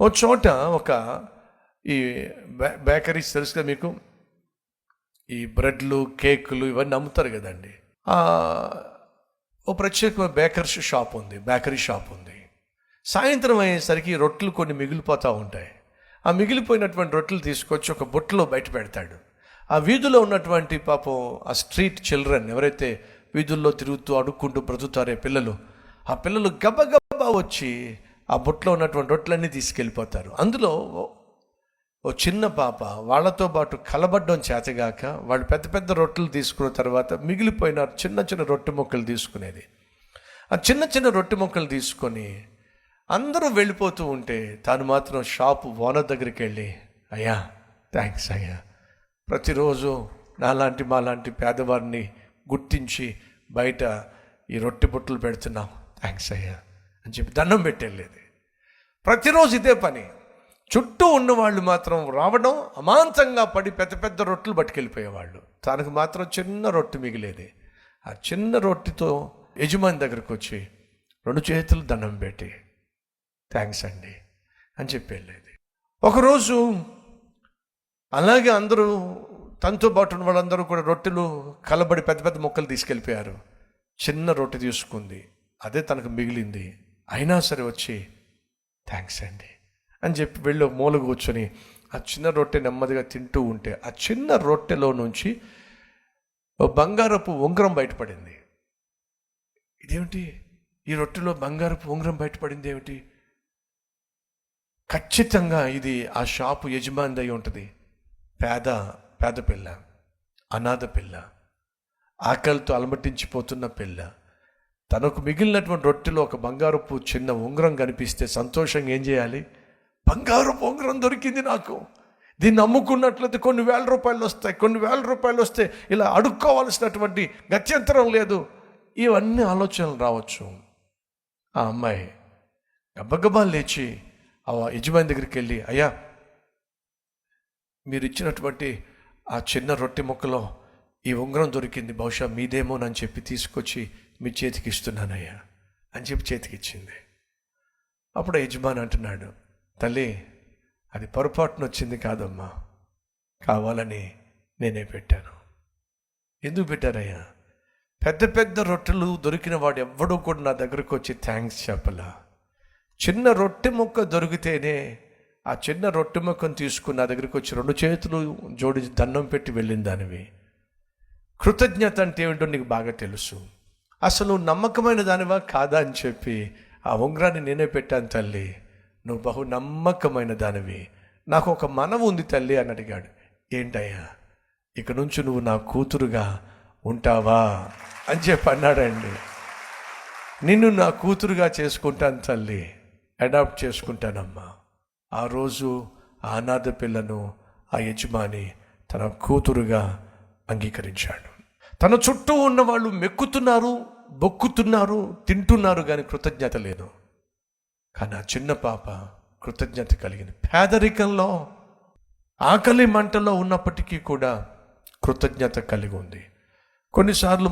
ఓ చోట ఒక ఈ బేకరీస్ తెలుసు కదా మీకు? ఈ బ్రెడ్లు కేకులు ఇవన్నీ అమ్ముతారు కదండి. ఓ ప్రత్యేకమైన బేకర్స్ షాప్ ఉంది బేకరీ షాప్ ఉంది. సాయంత్రం అయ్యేసరికి రొట్టెలు కొన్ని మిగిలిపోతూ ఉంటాయి. ఆ మిగిలిపోయినటువంటి రొట్టెలు తీసుకొచ్చి ఒక బుట్టలో బయట పెడతాడు. ఆ వీధిలో ఉన్నటువంటి పాపం ఆ స్ట్రీట్ చిల్డ్రన్ ఎవరైతే వీధుల్లో తిరుగుతూ అడుక్కుంటూ బ్రతుకుతారే పిల్లలు ఆ పిల్లలు గబగబా వచ్చి ఆ బుట్టలో ఉన్నటువంటి రొట్టెలన్నీ తీసుకెళ్ళిపోతారు. అందులో ఓ- చిన్న పాప వాళ్ళతో పాటు కలబడ్డం చేతగాక వాళ్ళు పెద్ద పెద్ద రొట్టెలు తీసుకున్న తర్వాత మిగిలిపోయిన చిన్న చిన్న రొట్టె ముక్కలు తీసుకునేది. ఆ చిన్న చిన్న రొట్టె ముక్కలు తీసుకొని అందరూ వెళ్ళిపోతూ ఉంటే తాను మాత్రం షాపు ఓనర్ దగ్గరికి వెళ్ళి అయ్యా థ్యాంక్స్ అయ్యా. ప్రతిరోజు నాలాంటి మాలాంటి పేదవారిని గుర్తించి బయట ఈ రొట్టె బుట్టలు పెడుతున్నాం. థ్యాంక్స్ అయ్యా. అని చెప్పి దండం పెట్టేళ్ళేది ప్రతిరోజు ఇదే పని. చుట్టూ ఉన్న వాళ్ళు మాత్రం రావడం అమాంతంగా పడి పెద్ద పెద్ద రొట్టెలు పట్టుకెళ్ళిపోయేవాళ్ళు. తనకు మాత్రం చిన్న రొట్టె మిగిలేది. ఆ చిన్న రొట్టెతో యజమాని దగ్గరకు వచ్చి రెండు చేతులు దండం పెట్టి థ్యాంక్స్ అండి అని చెప్పి వెళ్ళేది. ఒకరోజు అలాగే అందరూ తనతో పాటు ఉన్న వాళ్ళందరూ కూడా రొట్టెలు కలబడి పెద్ద పెద్ద మొక్కలు తీసుకెళ్ళిపోయారు. చిన్న రొట్టె తీసుకుంది. అదే తనకు మిగిలింది. అయినా సరే వచ్చి థ్యాంక్స్ అండి అని చెప్పి వెళ్ళి ఒక మూల కూర్చొని ఆ చిన్న రొట్టె నెమ్మదిగా తింటూ ఉంటే ఆ చిన్న రొట్టెలో నుంచి ఓ బంగారపు ఉంగరం బయటపడింది. ఇదేమిటి? ఈ రొట్టెలో బంగారపు ఉంగరం బయటపడింది ఏమిటి? ఖచ్చితంగా ఇది ఆ షాపు యజమాని అయి ఉంటుంది. పేద పేద పిల్ల అనాథ పిల్ల ఆకలితో అలమటించిపోతున్న పిల్ల. తనకు మిగిలినటువంటి రొట్టెలో ఒక బంగారపు చిన్న ఉంగరం కనిపిస్తే సంతోషంగా ఏం చేయాలి? బంగారపు ఉంగరం దొరికింది నాకు. దీన్ని అమ్ముకున్నట్లయితే కొన్ని వేల రూపాయలు వస్తాయి కొన్ని వేల రూపాయలు వస్తే ఇలా అడుక్కోవాల్సినటువంటి గత్యంతరం లేదు. ఇవన్నీ ఆలోచనలు రావచ్చు. ఆ అమ్మాయి గబగబా లేచి ఆ యజమాని దగ్గరికి వెళ్ళి అయ్యా మీరు ఇచ్చినటువంటి ఆ చిన్న రొట్టె ముక్కలో ఈ ఉంగరం దొరికింది బహుశా మీదేమోనని చెప్పి తీసుకొచ్చి మీ చేతికి ఇస్తున్నానయ్యా అని చెప్పి చేతికి ఇచ్చింది. అప్పుడు యజమాని అంటున్నాడు తల్లి అది పొరపాటున వచ్చింది కాదమ్మా. కావాలని నేనే పెట్టాను. ఎందుకు పెట్టారయ్యా? పెద్ద పెద్ద రొట్టెలు దొరికిన వాడు ఎవ్వడూ కూడా నా దగ్గరకు వచ్చి థ్యాంక్స్ చెప్పలా. చిన్న రొట్టె ముక్క దొరికితేనే ఆ చిన్న రొట్టె ముక్కను తీసుకుని నా దగ్గరికి వచ్చి రెండు చేతులు జోడించి దండం పెట్టి వెళ్ళిన దానివి. కృతజ్ఞత అంటే ఏమిటో నీకు బాగా తెలుసు. అసలు నువ్వు నమ్మకమైన దానివా? కాదా అని చెప్పి ఆ ఉంగరాన్ని నేనే పెట్టాను తల్లి. నువ్వు బహు నమ్మకమైన దానివి. నాకు ఒక మనవు ఉంది తల్లి అని అడిగాడు. ఏంటయ్యా? ఇక నుంచి నువ్వు నా కూతురుగా ఉంటావా? అని చెప్పి అన్నాడండి. నిన్ను నా కూతురుగా చేసుకుంటాను తల్లి. అడాప్ట్ చేసుకుంటానమ్మా. ఆ రోజు ఆ అనాథ పిల్లను ఆ యజమాని తన కూతురుగా అంగీకరించాడు. తన చుట్టూ ఉన్న వాళ్ళు మెక్కుతున్నారు బొక్కుతున్నారు తింటున్నారు కానీ కృతజ్ఞత లేదు. కానీ ఆ చిన్న పాప కృతజ్ఞత కలిగింది. పేదరికంలో ఆకలి మంటలో ఉన్నప్పటికీ కూడా కృతజ్ఞత కలిగి ఉంది. కొన్నిసార్లు